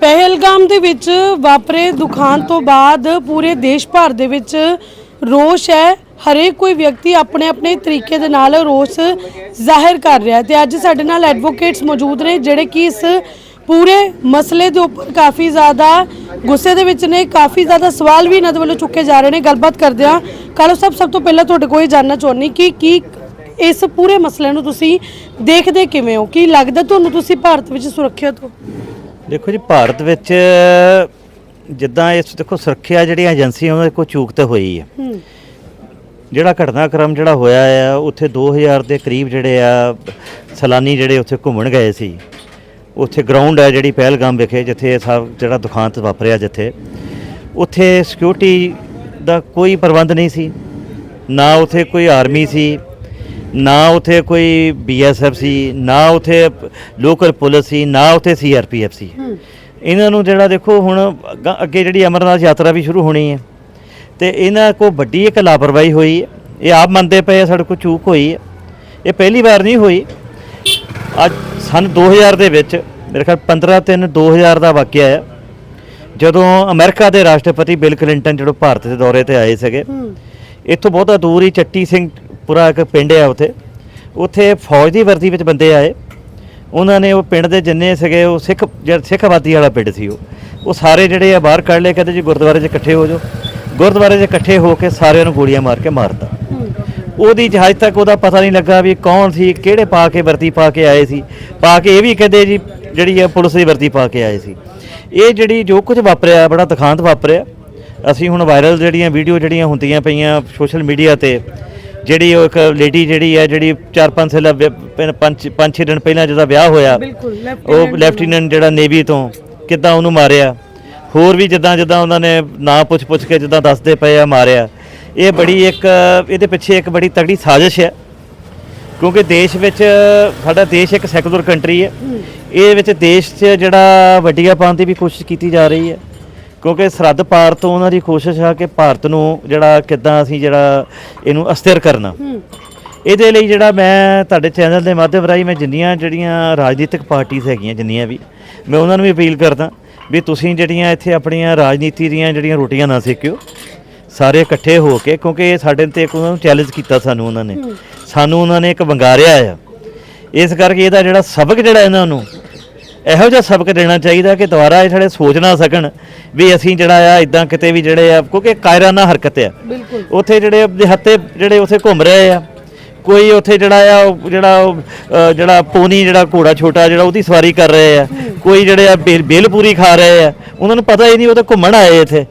ਪਹਿਲਗਾਮ ਦੇ ਵਿੱਚ ਵਾਪਰੇ ਦੁਖਾਂਤ ਤੋਂ ਬਾਅਦ ਪੂਰੇ ਦੇਸ਼ ਭਰ ਦੇ ਵਿੱਚ ਰੋਸ਼ ਹੈ। ਹਰੇਕ ਕੋਈ ਵਿਅਕਤੀ ਆਪਣੇ ਆਪਣੇ ਤਰੀਕੇ ਦੇ ਨਾਲ ਰੋਸ ਜ਼ਾਹਿਰ ਕਰ ਰਿਹਾ ਹੈ ਤੇ ਅੱਜ ਸਾਡੇ ਨਾਲ ਐਡਵੋਕੇਟਸ ਮੌਜੂਦ ਨੇ, ਜਿਹੜੇ ਕਿ ਇਸ ਪੂਰੇ ਮਸਲੇ ਦੇ ਉੱਪਰ ਕਾਫੀ ਜ਼ਿਆਦਾ ਗੁੱਸੇ ਦੇ ਵਿੱਚ ਨੇ, ਕਾਫੀ ਜ਼ਿਆਦਾ ਸਵਾਲ ਵੀ ਇਹਨਾਂ ਦੇ ਵੱਲੋਂ ਚੁੱਕੇ ਜਾ ਰਹੇ ਨੇ। ਗੱਲਬਾਤ ਕਰਦੇ ਹਾਂ। ਕਾਲੋ ਸਭ ਸਭ ਤੋਂ ਪਹਿਲਾਂ ਤੁਹਾਡੇ ਕੋਲ ਇਹ ਜਾਨਣਾ ਚਾਹੁੰਦੀ ਕਿ ਕੀ ਇਸ ਪੂਰੇ ਮਸਲੇ ਨੂੰ ਤੁਸੀਂ ਦੇਖਦੇ ਕਿਵੇਂ ਹੋ? ਕੀ ਲੱਗਦਾ ਤੁਹਾਨੂੰ ਤੁਸੀਂ ਭਾਰਤ ਵਿੱਚ ਸੁਰੱਖਿਅਤ ਹੋ? ਦੇਖੋ ਜੀ ਭਾਰਤ ਵਿੱਚ ਜਿੱਦਾਂ ਇਸ ਦੇਖੋ ਸੁਰੱਖਿਆ ਜਿਹੜੀਆਂ ਏਜੰਸੀਆਂ ਉਹਨਾਂ ਦੇ ਕੋਈ ਚੂਕ ਤੇ ਹੋਈ ਹੈ। ਜਿਹੜਾ ਘਟਨਾਕ੍ਰਮ ਜਿਹੜਾ ਹੋਇਆ ਆ ਉੱਥੇ 2000 ਦੇ ਕਰੀਬ ਜਿਹੜੇ ਆ ਸੈਲਾਨੀ ਜਿਹੜੇ ਉੱਥੇ ਘੁੰਮਣ ਗਏ ਸੀ। ਉੱਥੇ ਗਰਾਊਂਡ ਹੈ ਜਿਹੜੀ ਪਹਿਲਗਾਮ ਵਿਖੇ ਜਿੱਥੇ ਇਹ ਸਭ ਜਿਹੜਾ ਦੁਖਾਂਤ ਵਾਪਰਿਆ ਜਿੱਥੇ। ਉੱਥੇ ਸਿਕਿਉਰਿਟੀ ਦਾ ਕੋਈ ਪ੍ਰਬੰਧ ਨਹੀਂ ਸੀ। ਨਾ ਉੱਥੇ ਕੋਈ ਆਰਮੀ ਸੀ। ਨਾ ਉੱਥੇ ਕੋਈ ਬੀਐਸਐਫ ਸੀ ਨਾ ਉੱਥੇ ਲੋਕਲ ਪੁਲਿਸ ਸੀ ਨਾ ਉੱਥੇ ਸੀਆਰਪੀਐਫ ਸੀ। ਇਹਨਾਂ ਨੂੰ ਜਿਹੜਾ ਦੇਖੋ ਹੁਣ ਅੱਗਾ- ਅੱਗੇ ਜਿਹੜੀ ਅਮਰਨਾਥ ਯਾਤਰਾ ਵੀ ਸ਼ੁਰੂ ਹੋਣੀ ਹੈ। ਤੇ ਇਹਨਾਂ ਕੋ ਵੱਡੀ ਇੱਕ ਲਾਪਰਵਾਹੀ ਹੋਈ ਹੈ ਇਹ ਆਪ ਮੰਨਦੇ ਪਏ ਆ ਸਾਡੇ ਕੋਲ ਚੂਕ ਹੋਈ ਹੈ। ਇਹ ਪਹਿਲੀ ਵਾਰ ਨਹੀਂ ਹੋਈ। ਅੱਜ ਸਨ 2000 ਦੇ ਵਿੱਚ ਮੇਰੇ ਖਿਆਲ 15 3 2000 ਦਾ ਵਾਕਿਆ ਹੈ ਜਦੋਂ ਅਮਰੀਕਾ ਦੇ ਰਾਸ਼ਟਰਪਤੀ ਬਿਲ ਕਲਿੰਟਨ ਜਦੋਂ ਭਾਰਤ ਦੇ ਦੌਰੇ ਤੇ ਆਏ ਸੀਗੇ ਇੱਥੋਂ ਬਹੁਤਾ ਦੂਰ ਹੀ ਚੱਟੀ ਸਿੰਘ ਪੂਰਾ ਇੱਕ ਪਿੰਡ ਆ ਉੱਥੇ। ਉੱਥੇ ਫੌਜ ਦੀ ਵਰਦੀ ਵਿੱਚ ਬੰਦੇ ਆਏ। ਉਹਨਾਂ ਨੇ ਉਹ ਪਿੰਡ ਦੇ ਜਿੰਨੇ ਸੀਗੇ, ਉਹ ਸਿੱਖ, ਜਿਹੜਾ ਸਿੱਖ ਆਬਾਦੀ ਵਾਲਾ ਪਿੰਡ ਸੀ ਉਹ। ਉਹ ਸਾਰੇ ਜਿਹੜੇ ਆ ਬਾਹਰ ਕੱਢ ਲਏ, ਕਹਿੰਦੇ ਜੀ ਗੁਰਦੁਆਰੇ 'ਚ ਇਕੱਠੇ ਹੋ ਜਾਓ। ਗੁਰਦੁਆਰੇ 'ਚ ਇਕੱਠੇ ਹੋ ਕੇ ਸਾਰਿਆਂ ਨੂੰ ਗੋਲੀਆਂ ਮਾਰ ਕੇ ਮਾਰਤਾ। ਹੂੰ ਉਹਦੀ ਜਹਾਜ਼ ਤੱਕ ਉਹਦਾ ਪਤਾ ਨਹੀਂ ਲੱਗਾ ਵੀ ਕੌਣ ਸੀ, ਕਿਹੜੇ ਪਾ ਕੇ ਵਰਦੀ ਪਾ ਕੇ ਆਏ ਸੀ। ਪਾ ਕੇ ਇਹ ਵੀ ਕਹਿੰਦੇ ਜੀ, ਜਿਹੜੀ ਆ ਪੁਲਿਸ ਦੀ ਵਰਦੀ ਪਾ ਕੇ ਆਏ ਸੀ। ਇਹ ਜਿਹੜੀ ਜੋ ਕੁਝ ਵਾਪਰਿਆ, ਬੜਾ ਤਖਾਂਤ ਵਾਪਰਿਆ। ਅਸੀਂ ਹੁਣ ਵਾਇਰਲ ਜਿਹੜੀਆਂ ਵੀਡੀਓ ਜਿਹੜੀਆਂ ਹੁੰਦੀਆਂ ਪਈਆਂ ਸੋਸ਼ਲ ਮੀਡੀਆ ਤੇ ਜਿਹੜੀ ਉਹ ਇੱਕ ਲੇਡੀ ਜਿਹੜੀ ਹੈ ਜਿਹੜੀ 4-5 ਸਾਲ 5-6 ਦਿਨ ਪਹਿਲਾਂ ਜਿਹਦਾ ਵਿਆਹ ਹੋਇਆ ਬਿਲਕੁਲ ਉਹ ਲੈਫਟੀਨੈਂਟ ਜਿਹੜਾ ਨੇਵੀ ਤੋਂ ਕਿੱਦਾਂ ਉਹਨੂੰ ਮਾਰਿਆ? ਹੋਰ ਵੀ ਜਿੱਦਾਂ ਜਿੱਦਾਂ ਉਹਨਾਂ ਨੇ ਨਾਂ ਪੁੱਛ ਪੁੱਛ ਕੇ ਜਿੱਦਾਂ ਦੱਸਦੇ ਪਏ ਆ ਮਾਰਿਆ। ਇਹ ਬੜੀ ਇੱਕ ਇਹਦੇ ਪਿੱਛੇ ਇੱਕ ਬੜੀ ਤਗੜੀ ਸਾਜ਼ਿਸ਼ ਹੈ ਕਿਉਂਕਿ ਦੇਸ਼ ਵਿੱਚ ਸਾਡਾ ਦੇਸ਼ ਇੱਕ ਸੈਕੂਲਰ ਕੰਟਰੀ ਹੈ। ਇਹ ਵਿੱਚ ਦੇਸ਼ 'ਚ ਜਿਹੜਾ ਵੱਡੀਆਂ ਪਾਉਣ ਦੀ ਵੀ ਕੋਸ਼ਿਸ਼ ਕੀਤੀ ਜਾ ਰਹੀ ਹੈ ਕਿਉਂਕਿ ਸਰਹੱਦ ਪਾਰ ਤੋਂ ਉਹਨਾਂ ਦੀ ਕੋਸ਼ਿਸ਼ ਆ ਕਿ ਭਾਰਤ ਨੂੰ ਜਿਹੜਾ ਕਿੱਦਾਂ ਅਸੀਂ ਜਿਹੜਾ ਇਹਨੂੰ ਅਸਥਿਰ ਕਰਨਾ। ਇਹਦੇ ਲਈ ਜਿਹੜਾ ਮੈਂ ਤੁਹਾਡੇ ਚੈਨਲ ਦੇ ਮਾਧਿਅਮ ਰਾਹੀਂ ਮੈਂ ਜਿੰਨੀਆਂ ਜਿਹੜੀਆਂ ਰਾਜਨੀਤਿਕ ਪਾਰਟੀਆਂ ਹੈਗੀਆਂ ਜਿੰਨੀਆਂ ਵੀ ਮੈਂ ਉਹਨਾਂ ਨੂੰ ਵੀ ਅਪੀਲ ਕਰਦਾ ਵੀ ਤੁਸੀਂ ਜਿਹੜੀਆਂ ਇੱਥੇ ਆਪਣੀਆਂ ਰਾਜਨੀਤੀ ਦੀਆਂ ਜਿਹੜੀਆਂ ਰੋਟੀਆਂ ਨਾ ਸੇਕਿਓ ਸਾਰੇ ਇਕੱਠੇ ਹੋ ਕੇ ਕਿਉਂਕਿ ਇਹ ਸਾਡੇ ਤੇ ਇੱਕ ਉਹਨਾਂ ਨੂੰ ਚੈਲੰਜ ਕੀਤਾ ਸਾਨੂੰ ਉਹਨਾਂ ਨੇ। ਸਾਨੂੰ ਉਹਨਾਂ ਨੇ ਇੱਕ ਵੰਗਾਰਿਆ ਆ। ਇਸ ਕਰਕੇ ਇਹਦਾ ਜਿਹੜਾ ਸਬਕ ਜਿਹੜਾ ਇਹਨਾਂ ਨੂੰ ਇਹੋ ਜਿਹਾ ਸਬਕ ਦੇਣਾ ਚਾਹੀਦਾ ਕਿ ਦੁਬਾਰਾ ਇਹ ਜਿਹੜੇ ਸੋਚ ਨਾ ਸਕਣ ਵੀ ਅਸੀਂ ਜਿਹੜਾ ਆ ਇਦਾਂ ਕਿਤੇ ਵੀ ਜਿਹੜੇ ਆ ਕਿਉਂਕਿ ਕਾਇਰਾਨਾ ਹਰਕਤ ਆ। ਬਿਲਕੁਲ। ਉੱਥੇ ਜਿਹੜੇ ਹੱਤੇ ਜਿਹੜੇ ਉੱਥੇ ਘੁੰਮ ਰਹੇ ਆ। ਕੋਈ ਉੱਥੇ ਜਿਹੜਾ ਆ ਉਹ ਜਿਹੜਾ ਉਹ, ਜਿਹੜਾ ਪੋਨੀ ਜਿਹੜਾ ਘੋੜਾ ਛੋਟਾ ਜਿਹੜਾ ਉਹਦੀ ਸਵਾਰੀ ਕਰ ਰਹੇ ਆ। ਕੋਈ ਜਿਹੜੇ ਆ ਬੇਲ ਬੇਲ ਪੂਰੀ ਖਾ ਰਹੇ ਆ। ਉਹਨਾਂ ਨੂੰ ਪਤਾ ਹੀ ਨਹੀਂ ਉਹ ਤਾਂ ਘੁੰਮਣ ਆਏ ਇੱਥੇ।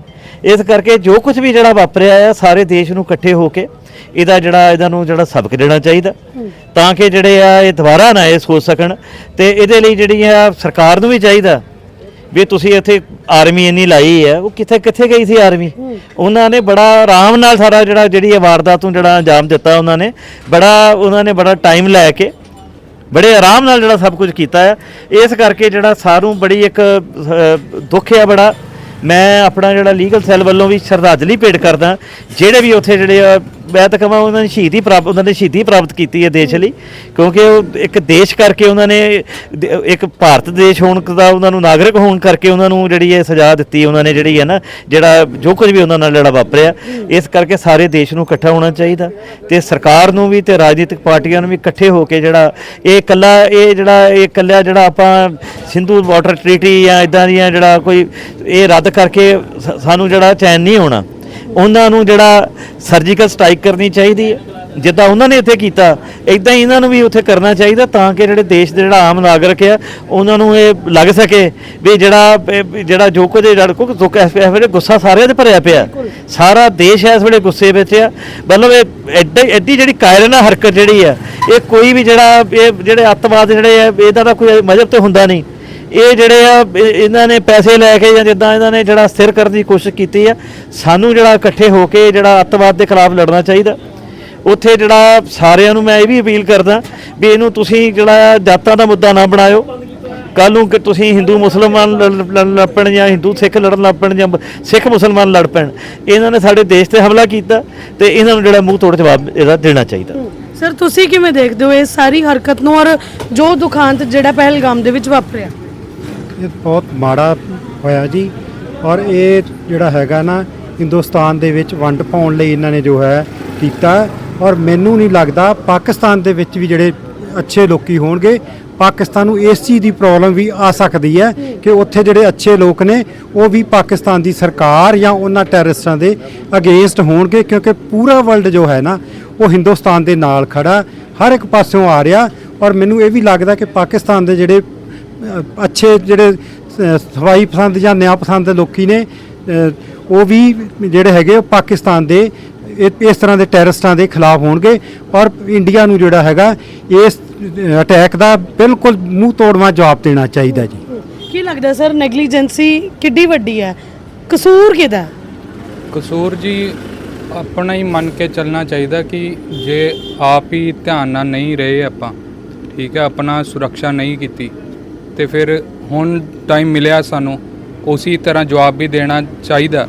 ਇਸ ਕਰਕੇ ਜੋ ਕੁਝ ਵੀ ਜਿਹੜਾ ਵਾਪਰਿਆ ਆ ਸਾਰੇ ਦੇਸ਼ ਨੂੰ ਇਕੱਠੇ ਹੋ ਕੇ ਇਹਦਾ ਜਿਹੜਾ ਇਹਨਾਂ ਨੂੰ ਜਿਹੜਾ ਸਬਕ ਦੇਣਾ ਚਾਹੀਦਾ। ਤਾਂ ਕਿ ਜਿਹੜੇ ਆ ਇਹ ਦੁਬਾਰਾ ਨਾ ਇਹ ਸੋਚ ਸਕਣ ਤੇ ਇਹਦੇ ਲਈ ਜਿਹੜੀ ਆ ਸਰਕਾਰ ਨੂੰ ਵੀ ਚਾਹੀਦਾ ਵੀ ਤੁਸੀਂ ਇੱਥੇ ਆਰਮੀ ਇੰਨੀ ਲਾਈ ਹੈ ਉਹ ਕਿੱਥੇ ਕਿੱਥੇ ਗਈ ਸੀ ਆਰਮੀ? ਉਹਨਾਂ ਨੇ ਬੜਾ ਆਰਾਮ ਨਾਲ ਸਾਰਾ ਜਿਹੜਾ ਜਿਹੜੀ ਇਹ ਵਾਰਦਾਤ ਨੂੰ ਜਿਹੜਾ ਅੰਜਾਮ ਦਿੱਤਾ ਉਹਨਾਂ ਨੇ, ਬੜਾ ਉਹਨਾਂ ਨੇ ਬੜਾ ਟਾਈਮ ਲੈ ਕੇ, ਬੜੇ ਆਰਾਮ ਨਾਲ ਜਿਹੜਾ ਸਭ ਕੁਝ ਕੀਤਾ ਹੈ ਇਸ ਕਰਕੇ ਜਿਹੜਾ ਸਾਰੂ ਬੜੀ ਇੱਕ ਦੁੱਖ ਹੈ ਬੜਾ। ਮੈਂ ਆਪਣਾ ਜਿਹੜਾ ਲੀਗਲ ਸੈੱਲ ਵੱਲੋਂ ਵੀ ਸ਼ਰਧਾਂਜਲੀ ਭੇਟ ਕਰਦਾ, ਜਿਹੜੇ ਵੀ ਉੱਥੇ ਜਿਹੜੇ ਆ ਮੈਂ ਤਾਂ ਕਹਾਂ ਉਹਨਾਂ ਨੇ ਸ਼ਹੀਦੀ ਪ੍ਰਾਪਤ ਉਹਨਾਂ ਨੇ ਸ਼ਹੀਦੀ ਪ੍ਰਾਪਤ ਕੀਤੀ ਹੈ ਦੇਸ਼ ਲਈ, ਕਿਉਂਕਿ ਉਹ ਇੱਕ ਦੇਸ਼ ਕਰਕੇ ਉਹਨਾਂ ਨੇ, ਦ- ਇੱਕ ਭਾਰਤ ਦੇਸ਼ ਹੋਣ ਦਾ ਉਹਨਾਂ ਨੂੰ ਨਾਗਰਿਕ ਹੋਣ ਕਰਕੇ ਉਹਨਾਂ ਨੂੰ ਜਿਹੜੀ ਇਹ ਸਜ਼ਾ ਦਿੱਤੀ, ਉਹਨਾਂ ਨੇ ਜਿਹੜੀ ਹੈ ਨਾ, ਜਿਹੜਾ ਜੋ ਕੁਝ ਵੀ ਉਹਨਾਂ ਨਾਲ ਜਿਹੜਾ ਵਾਪਰਿਆ, ਇਸ ਕਰਕੇ ਸਾਰੇ ਦੇਸ਼ ਨੂੰ ਇਕੱਠਾ ਹੋਣਾ ਚਾਹੀਦਾ। ਤੇ ਸਰਕਾਰ ਨੂੰ ਵੀ ਤੇ ਰਾਜਨੀਤਿਕ ਪਾਰਟੀਆਂ ਨੂੰ ਵੀ ਇਕੱਠੇ ਹੋ ਕੇ ਜਿਹੜਾ, ਇਹ ਇਕੱਲਾ, ਇਹ ਜਿਹੜਾ, ਇਹ ਇਕੱਲਾ ਜਿਹੜਾ ਆਪਾਂ ਸਿੰਧੂ ਵਾਟਰ ਟ੍ਰੀਟੀ ਜਾਂ ਇਦਾਂ ਦੀਆਂ ਜਿਹੜਾ ਕੋਈ, ਇਹ ਰੱਦ ਕਰਕੇ ਸ- ਸਾਨੂੰ ਜਿਹੜਾ ਚੈਨ ਨਹੀਂ ਹੋਣਾ। ਉਹਨਾਂ ਨੂੰ ਜਿਹੜਾ ਸਰਜੀਕਲ ਸਟ੍ਰਾਈਕ ਕਰਨੀ ਚਾਹੀਦੀ ਹੈ। ਜਿੱਦਾਂ ਉਹਨਾਂ ਨੇ ਇੱਥੇ ਕੀਤਾ ਇਦਾਂ ਹੀ ਇਹਨਾਂ ਨੂੰ ਵੀ ਉੱਥੇ ਕਰਨਾ ਚਾਹੀਦਾ ਤਾਂ ਕਿ ਜਿਹੜੇ ਦੇਸ਼ ਦੇ ਜਿਹੜਾ ਆਮ ਨਾਗਰਿਕ ਆ ਉਹਨਾਂ ਨੂੰ ਇਹ ਲੱਗ ਸਕੇ ਵੀ ਜਿਹੜਾ ਜਿਹੜਾ ਜੋ ਕੁਝ ਜਿਹੜਾ ਕੋ ਦੁੱਖ ਇਸ ਵੇਲੇ ਗੁੱਸਾ ਸਾਰਿਆਂ ਦੇ ਭਰਿਆ ਪਿਆ ਸਾਰਾ ਦੇਸ਼ ਇਸ ਵੇਲੇ ਗੁੱਸੇ ਵਿੱਚ ਆ ਮਤਲਬ ਇਹ ਐਡੀ ਐਡੀ ਜਿਹੜੀ ਕਾਇਰਨਾ ਹਰਕਤ ਜਿਹੜੀ ਆ ਇਹ ਕੋਈ ਵੀ ਜਿਹੜਾ, ਇਹ ਜਿਹੜੇ ਅੱਤਵਾਦ ਜਿਹੜੇ ਆ ਇਹਦਾ ਤਾਂ ਕੋਈ ਮਜ਼ਹਬ ਤੇ ਹੁੰਦਾ ਨਹੀਂ। ਇਹ ਜਿਹੜੇ ਆ, ਇਹ- ਇਹਨਾਂ ਨੇ ਪੈਸੇ ਲੈ ਕੇ ਜਾਂ ਜਿੱਦਾਂ ਇਹਨਾਂ ਨੇ ਜਿਹੜਾ ਸਥਿਰ ਕਰਨ ਦੀ ਕੋਸ਼ਿਸ਼ ਕੀਤੀ ਆ, ਸਾਨੂੰ ਜਿਹੜਾ ਇਕੱਠੇ ਹੋ ਕੇ ਜਿਹੜਾ ਅੱਤਵਾਦ ਦੇ ਖਿਲਾਫ ਲੜਨਾ ਚਾਹੀਦਾ। ਉੱਥੇ ਜਿਹੜਾ ਸਾਰਿਆਂ ਨੂੰ ਮੈਂ ਇਹ ਵੀ ਅਪੀਲ ਕਰਦਾ ਵੀ ਇਹਨੂੰ ਤੁਸੀਂ ਜਿਹੜਾ ਜਾਤਾਂ ਦਾ ਮੁੱਦਾ ਨਾ ਬਣਾਇਓ। ਕੱਲ ਨੂੰ ਕਿ ਤੁਸੀਂ ਹਿੰਦੂ ਮੁਸਲਮਾਨ ਲੜ- ਲੜ- ਲੜ ਪੈਣ ਜਾਂ ਹਿੰਦੂ ਸਿੱਖ ਲੜਨ ਲੱਗ ਪੈਣ ਜਾਂ ਸਿੱਖ ਮੁਸਲਮਾਨ ਲੜ ਪੈਣ ਇਹਨਾਂ ਨੇ ਸਾਡੇ ਦੇਸ਼ ਤੇ ਹਮਲਾ ਕੀਤਾ ਤੇ ਇਹਨਾਂ ਨੂੰ ਜਿਹੜਾ ਮੂੰਹ ਤੋੜ ਜਵਾਬ ਇਹਦਾ ਦੇਣਾ ਚਾਹੀਦਾ। ਸਰ, ਤੁਸੀਂ ਕਿਵੇਂ ਦੇਖਦੇ ਹੋ ਇਹ ਸਾਰੀ ਹਰਕਤ ਨੂੰ ਔਰ ਜੋ ਦੁਖਾਂਤ ਜਿਹੜਾ ਪਹਿਲਗਾਮ ਦੇ ਵਿੱਚ ਵਾਪਰਿਆ? ਇਹ ਬਹੁਤ ਮਾੜਾ ਹੋਇਆ ਜੀ। ਔਰ ਇਹ ਜਿਹੜਾ ਹੈਗਾ ਨਾ, ਹਿੰਦੁਸਤਾਨ ਦੇ ਵਿੱਚ ਵੰਡ ਪਾਉਣ ਲਈ ਇਹਨਾਂ ਨੇ ਜੋ ਹੈ ਕੀਤਾ। ਔਰ ਮੈਨੂੰ ਨਹੀਂ ਲੱਗਦਾ ਪਾਕਿਸਤਾਨ ਦੇ ਵਿੱਚ ਵੀ ਜਿਹੜੇ ਅੱਛੇ ਲੋਕੀ ਹੋਣਗੇ, ਪਾਕਿਸਤਾਨ ਨੂੰ ਇਸ ਚੀਜ਼ ਦੀ ਪ੍ਰੋਬਲਮ ਵੀ ਆ ਸਕਦੀ ਹੈ ਕਿ ਉੱਥੇ ਜਿਹੜੇ ਅੱਛੇ ਲੋਕ ਨੇ, ਉਹ ਵੀ ਪਾਕਿਸਤਾਨ ਦੀ ਸਰਕਾਰ ਜਾਂ ਉਹਨਾਂ ਟੈਰਰਿਸਟਾਂ ਦੇ ਅਗੇਂਸਟ ਹੋਣਗੇ। ਕਿਉਂਕਿ ਪੂਰਾ ਵਰਲਡ ਜੋ ਹੈ ਨਾ, ਉਹ ਹਿੰਦੁਸਤਾਨ ਦੇ ਨਾਲ ਖੜਾ, ਹਰ ਇੱਕ ਪਾਸਿਓਂ ਆ ਰਿਹਾ। ਔਰ ਮੈਨੂੰ ਇਹ ਵੀ ਲੱਗਦਾ ਕਿ ਪਾਕਿਸਤਾਨ ਦੇ ਜਿਹੜੇ ਅੱਛੇ ਜਿਹੜੇ ਸਫ਼ਾਈ ਪਸੰਦ ਜਾਂ ਨਿਆਂ ਪਸੰਦ ਦੇ ਲੋਕੀ ਨੇ ਉਹ ਵੀ ਜਿਹੜੇ ਹੈਗੇ ਉਹ ਪਾਕਿਸਤਾਨ ਦੇ ਇਸ ਤਰ੍ਹਾਂ ਦੇ ਟੈਰਰਿਸਟਾਂ ਦੇ ਖਿਲਾਫ ਹੋਣਗੇ। ਔਰ ਇੰਡੀਆ ਨੂੰ ਜਿਹੜਾ ਹੈਗਾ ਇਸ ਅਟੈਕ ਦਾ ਬਿਲਕੁਲ ਮੂੰਹ ਤੋੜਵਾ ਜਵਾਬ ਦੇਣਾ ਚਾਹੀਦਾ ਜੀ। ਕੀ ਲੱਗਦਾ ਸਰ ਨੈਗਲੀਜੈਂਸੀ ਕਿੱਡੀ ਵੱਡੀ ਹੈ? ਕਸੂਰ ਕਿਹਦਾ? ਕਸੂਰ ਜੀ ਆਪਣਾ ਹੀ ਮੰਨ ਕੇ ਚੱਲਣਾ ਚਾਹੀਦਾ ਕਿ ਜੇ ਆਪ ਹੀ ਧਿਆਨ ਨਾਲ ਨਹੀਂ ਰਹੇ ਆਪਾਂ ਠੀਕ ਹੈ ਆਪਣਾ ਸੁਰੱਖਿਆ ਨਹੀਂ ਕੀਤੀ ਤੇ ਫਿਰ ਹੁਣ ਟਾਈਮ ਮਿਲਿਆ ਸਾਨੂੰ ਉਸੇ ਤਰ੍ਹਾਂ ਜਵਾਬ ਵੀ ਦੇਣਾ ਚਾਹੀਦਾ।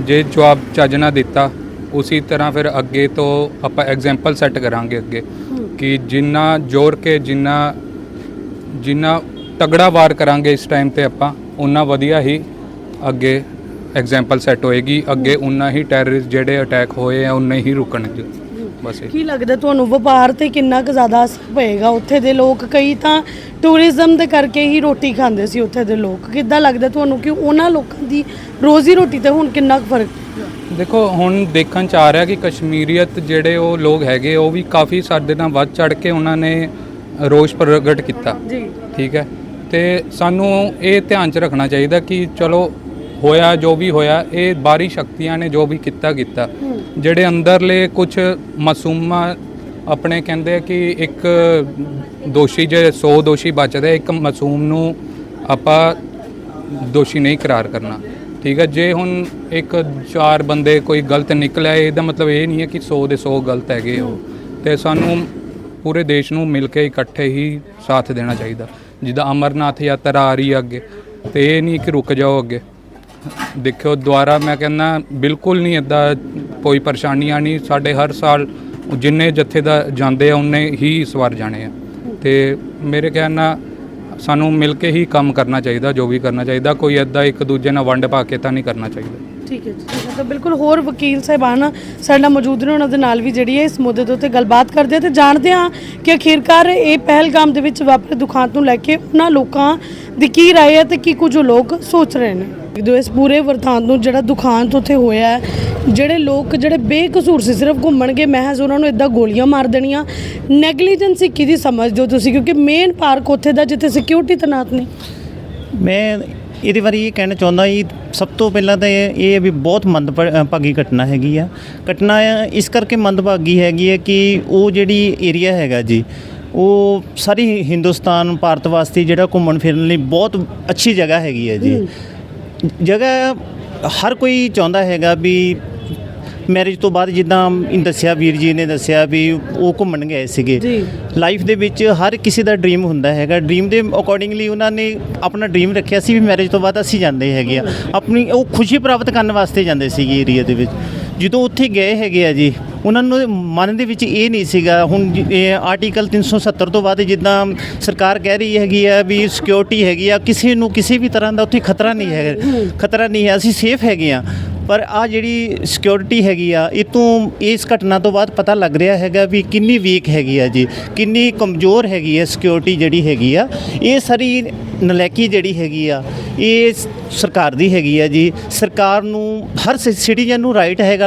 ਜੇ ਜਵਾਬ ਚੱਜ ਨਾਲ ਦਿੱਤਾ ਉਸੇ ਤਰ੍ਹਾਂ ਫਿਰ ਅੱਗੇ ਤੋਂ ਆਪਾਂ ਐਗਜ਼ਾਮਪਲ ਸੈੱਟ ਕਰਾਂਗੇ ਅੱਗੇ। ਕਿ ਜਿੰਨਾ ਜ਼ੋਰ ਕੇ ਜਿੰਨਾ ਜਿੰਨਾ ਤਗੜਾ ਵਾਰ ਕਰਾਂਗੇ ਇਸ ਟਾਈਮ ਤੇ ਆਪਾਂ ਉਨਾ ਵਧੀਆ ਹੀ ਅੱਗੇ ਐਗਜ਼ਾਮਪਲ ਸੈੱਟ ਹੋਏਗੀ। ਅੱਗੇ ਉਨਾ ਹੀ ਟੈਰਰਿਸਟ ਜਿਹੜੇ ਅਟੈਕ ਹੋਏ ਆ ਉਨੇ ਹੀ ਰੁਕਣਗੇ ਬਸ ਇਹ। ਕੀ ਲੱਗਦਾ ਤੁਹਾਨੂੰ ਵਪਾਰ ਤੇ ਕਿੰਨਾ ਕੁ ਜ਼ਿਆਦਾ ਅਸਰ ਪਏਗਾ ਉੱਥੇ ਦੇ ਲੋਕ? ਕਈ ਤਾਂ ਟੂਰਿਜ਼ਮ ਦੇ ਕਰਕੇ ਹੀ ਰੋਟੀ ਖਾਂਦੇ ਸੀ ਉੱਥੇ ਦੇ ਲੋਕ। ਕਿੱਦਾਂ ਲੱਗਦਾ ਤੁਹਾਨੂੰ ਕਿ ਉਹਨਾਂ ਲੋਕਾਂ ਦੀ ਰੋਜ਼ੀ ਰੋਟੀ ਤੇ ਹੁਣ ਕਿੰਨਾ ਕੁ ਫ਼ਰਕ ਦੇਖੋ ਹੁਣ ਦੇਖਣ ਚ ਆ ਰਿਹਾ ਕਿ ਕਸ਼ਮੀਰੀਅਤ ਜਿਹੜੇ ਉਹ ਲੋਕ ਹੈਗੇ ਉਹ ਵੀ ਕਾਫੀ ਸਾਡੇ ਨਾਲ ਵੱਧ ਚੜ ਕੇ ਉਹਨਾਂ ਨੇ ਰੋਸ਼ ਪ੍ਰਗਟ ਕੀਤਾ। ਜੀ। ਠੀਕ ਹੈ? ਤੇ ਸਾਨੂੰ ਇਹ ਧਿਆਨ 'ਚ ਰੱਖਣਾ ਚਾਹੀਦਾ ਕਿ ਚਲੋ ਹੋਇਆ, ਜੋ ਵੀ ਹੋਇਆ, ਇਹ ਬਾਹਰੀ ਸ਼ਕਤੀਆਂ ਨੇ ਜੋ ਵੀ ਕੀਤਾ ਕੀਤਾ। ਜਿਹੜੇ ਅੰਦਰਲੇ ਕੁਝ ਮਾਸੂਮਾਂ ਆਪਣੇ ਕਹਿੰਦੇ ਕਿ ਇੱਕ ਦੋਸ਼ੀ ਜੇ 100 ਦੋਸ਼ੀ ਬਚਦੇ ਇੱਕ ਮਾਸੂਮ ਨੂੰ ਆਪਾਂ ਦੋਸ਼ੀ ਨਹੀਂ ਕਰਾਰ ਕਰਨਾ। ਠੀਕ ਹੈ ਜੇ ਹੁਣ ਇੱਕ ਚਾਰ ਬੰਦੇ ਕੋਈ ਗਲਤ ਨਿਕਲਿਆ, ਇਹਦਾ ਮਤਲਬ ਇਹ ਨਹੀਂ ਹੈ ਕਿ 100 ਦੇ 100 ਗਲਤ ਹੈਗੇ ਉਹ। ਤੇ ਸਾਨੂੰ ਪੂਰੇ ਦੇਸ਼ ਨੂੰ ਮਿਲ ਕੇ ਇਕੱਠੇ ਹੀ ਸਾਥ ਦੇਣਾ ਚਾਹੀਦਾ। ਜਿੱਦਾਂ ਅਮਰਨਾਥ ਯਾਤਰਾ ਆ ਰਹੀ ਹੈ ਅੱਗੇ, ਤੇ ਇਹ ਨਹੀਂ ਕਿ ਰੁਕ ਜਾਓ ਅੱਗੇ। ਦੇਖਿਓ ਦੁਆਰਾ ਮੈਂ ਕਹਿੰਦਾ, ਬਿਲਕੁਲ ਨਹੀਂ ਇਦਾਂ ਕੋਈ ਪਰੇਸ਼ਾਨੀ ਆਣੀ ਸਾਡੇ ਹਰ ਸਾਲ ਜਿੰਨੇ ਜੱਥੇ ਦਾ ਜਾਂਦੇ ਆ, ਉਹਨੇ ਹੀ ਇਸ ਵਾਰ ਜਾਣੇ ਆ। ਤੇ ਮੇਰੇ ਕਹਿਣ ਨਾਲ ਸਾਨੂੰ ਮਿਲ ਕੇ ਹੀ ਕੰਮ ਕਰਨਾ ਚਾਹੀਦਾ, ਜੋ ਵੀ ਕਰਨਾ ਚਾਹੀਦਾ। ਕੋਈ ਇਦਾਂ ਇੱਕ ਦੂਜੇ ਨਾਲ ਵੰਡ ਪਾ ਕੇ ਤਾਂ ਨਹੀਂ ਕਰਨਾ ਚਾਹੀਦਾ। ਠੀਕ ਹੈ ਜੀ, ਠੀਕ ਹੈ। ਤਾਂ ਬਿਲਕੁਲ ਹੋਰ ਵਕੀਲ ਸਾਹਿਬਾਨ ਸਾਡੇ ਨਾਲ ਮੌਜੂਦ ਨੇ, ਉਹਨਾਂ ਦੇ ਨਾਲ ਵੀ ਜਿਹੜੀ ਹੈ ਇਸ ਮੁੱਦੇ ਦੇ ਉੱਤੇ ਗੱਲਬਾਤ ਕਰਦੇ ਆ ਤੇ ਜਾਣਦੇ ਹਾਂ ਕਿ ਅਖੀਰਕਾਰ ਇਹ ਪਹਿਲਗਾਮ ਦੇ ਵਿੱਚ ਵਾਪਰੇ ਦੁਖਾਂਤ ਨੂੰ ਲੈ ਕੇ ਉਹਨਾਂ ਲੋਕਾਂ ਦੀ ਕੀ ਰਾਏ ਹੈ ਤੇ ਕੀ ਕੁਝ ਉਹ ਲੋਕ ਸੋਚ ਰਹੇ ਨੇ। ਜਦੋਂ ਇਸ ਪੂਰੇ ਵਰਤਾਂਤ ਨੂੰ ਜਿਹੜਾ ਦੁਖਾਂਤ ਉੱਥੇ ਹੋਇਆ ਹੈ ਜਿਹੜੇ ਲੋਕ ਜਿਹੜੇ ਬੇਕਸੂਰ ਸੀ ਸਿਰਫ ਘੁੰਮਣਗੇ ਮਹਿਜ਼ ਉਹਨਾਂ ਨੂੰ ਇਦਾਂ ਗੋਲੀਆਂ ਮਾਰ ਦੇਣੀਆਂ। ਨੈਗਲੀਜੈਂਸੀ ਕਿਹਦੀ ਸਮਝਦੇ ਹੋ ਤੁਸੀਂ ਕਿਉਂਕਿ ਮੇਨ ਪਾਰਕ ਉੱਥੇ ਦਾ ਜਿੱਥੇ ਸਿਕਿਉਰਿਟੀ ਤੈਨਾਤ ਨੇ। ਮੈਂ ਇਹਦੇ ਬਾਰੇ ਇਹ ਕਹਿਣਾ ਚਾਹੁੰਦਾ ਜੀ ਸਭ ਤੋਂ ਪਹਿਲਾਂ ਤਾਂ ਇਹ ਵੀ ਬਹੁਤ ਮੰਦਭਾਗੀ ਘਟਨਾ ਹੈਗੀ ਆ। ਘਟਨਾ ਇਸ ਕਰਕੇ ਮੰਦਭਾਗੀ ਹੈਗੀ ਹੈ ਕਿ ਉਹ ਜਿਹੜੀ ਏਰੀਆ ਹੈਗਾ ਜੀ ਉਹ ਸਾਰੀ ਹਿੰਦੁਸਤਾਨ ਭਾਰਤ ਵਾਸਤੇ ਜਿਹੜਾ ਘੁੰਮਣ ਫਿਰਨ ਲਈ ਬਹੁਤ ਅੱਛੀ ਜਗ੍ਹਾ ਹੈਗੀ ਹੈ ਜੀ। ਜਗ੍ਹਾ ਹਰ ਕੋਈ ਚਾਹੁੰਦਾ ਹੈਗਾ ਵੀ ਮੈਰਿਜ ਤੋਂ ਬਾਅਦ ਜਿੱਦਾਂ ਦੱਸਿਆ ਵੀਰ ਜੀ ਨੇ ਦੱਸਿਆ ਵੀ ਉਹ ਘੁੰਮਣ ਗਏ ਸੀਗੇ। ਜੀ। ਲਾਈਫ ਦੇ ਵਿੱਚ ਹਰ ਕਿਸੇ ਦਾ ਡ੍ਰੀਮ ਹੁੰਦਾ ਹੈਗਾ। ਡ੍ਰੀਮ ਦੇ ਅਕੋਰਡਿੰਗਲੀ ਉਹਨਾਂ ਨੇ ਆਪਣਾ ਡ੍ਰੀਮ ਰੱਖਿਆ ਸੀ ਵੀ ਮੈਰਿਜ ਤੋਂ ਬਾਅਦ ਅਸੀਂ ਜਾਂਦੇ ਹੈਗੇ ਆ। ਆਪਣੀ ਉਹ ਖੁਸ਼ੀ ਪ੍ਰਾਪਤ ਕਰਨ ਵਾਸਤੇ ਜਾਂਦੇ ਸੀਗੇ ਏਰੀਆ ਦੇ ਵਿੱਚ। ਜਦੋਂ ਉੱਥੇ ਗਏ ਹੈਗੇ ਆ ਜੀ ਉਹਨਾਂ ਨੂੰ ਮਨ ਦੇ ਵਿੱਚ ਇਹ ਨਹੀਂ ਸੀਗਾ। ਹੁਣ ਆਰਟੀਕਲ 370 ਤੋਂ ਬਾਅਦ ਜਿੱਦਾਂ ਸਰਕਾਰ ਕਹਿ ਰਹੀ ਹੈਗੀ ਆ ਵੀ ਸਿਕਿਉਰਿਟੀ ਹੈਗੀ ਆ ਕਿਸੇ ਨੂੰ ਕਿਸੇ ਵੀ ਤਰ੍ਹਾਂ ਦਾ ਉੱਥੇ ਖਤਰਾ ਨਹੀਂ ਹੈਗਾ ਖਤਰਾ ਨਹੀਂ ਹੈ। ਅਸੀਂ ਸੇਫ ਹੈਗੇ ਆ। ਪਰ ਆ ਜਿਹੜੀ ਸਿਕਿਉਰਿਟੀ ਹੈਗੀ ਆ, ਇਹ ਤੋਂ ਇਸ ਘਟਨਾ ਤੋਂ ਬਾਅਦ ਪਤਾ ਲੱਗ ਰਿਹਾ ਹੈਗਾ ਵੀ ਕਿੰਨੀ ਵੀਕ ਹੈਗੀ ਆ ਜੀ, ਕਿੰਨੀ ਕਮਜ਼ੋਰ ਹੈਗੀ ਆ ਸਿਕਿਉਰਿਟੀ ਜਿਹੜੀ ਹੈਗੀ ਆ। ਇਹ ਸਾਰੀ ਨਲੈਕੀ ਜਿਹੜੀ ਹੈਗੀ ਆ, ਇਹ ਸਰਕਾਰ ਦੀ ਹੈਗੀ ਆ ਜੀ। ਸਰਕਾਰ ਨੂੰ ਹਰ ਸਿਟੀਜ਼ਨ ਨੂੰ ਰਾਈਟ ਹੈਗਾ